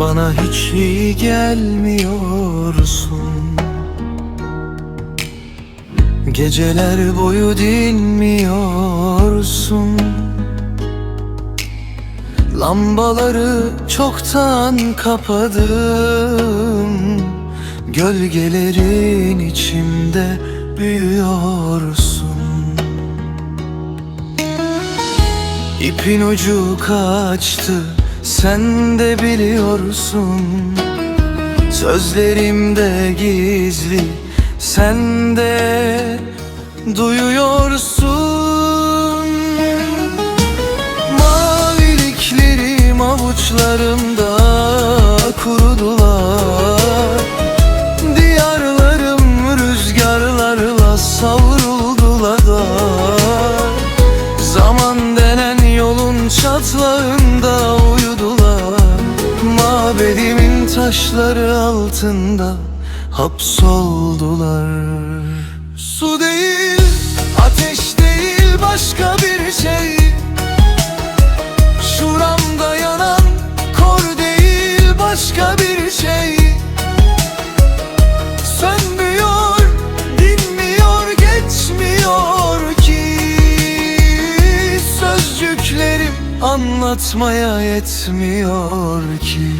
Bana hiç iyi gelmiyorsun. Geceler boyu dinmiyorsun. Lambaları çoktan kapadım. Gölgelerin içimde büyüyorsun. İpin ucu kaçtı sen de biliyorsun Sözlerimde gizli. Sen de duyuyorsun. Maviliklerim avuçlarımda kurudular. Diyarlarım rüzgarlarla savruldular Zaman denen yolun çatlağında uyudular Mabedimin taşları altında hapsoldular. Su değil, anlatmaya yetmiyor ki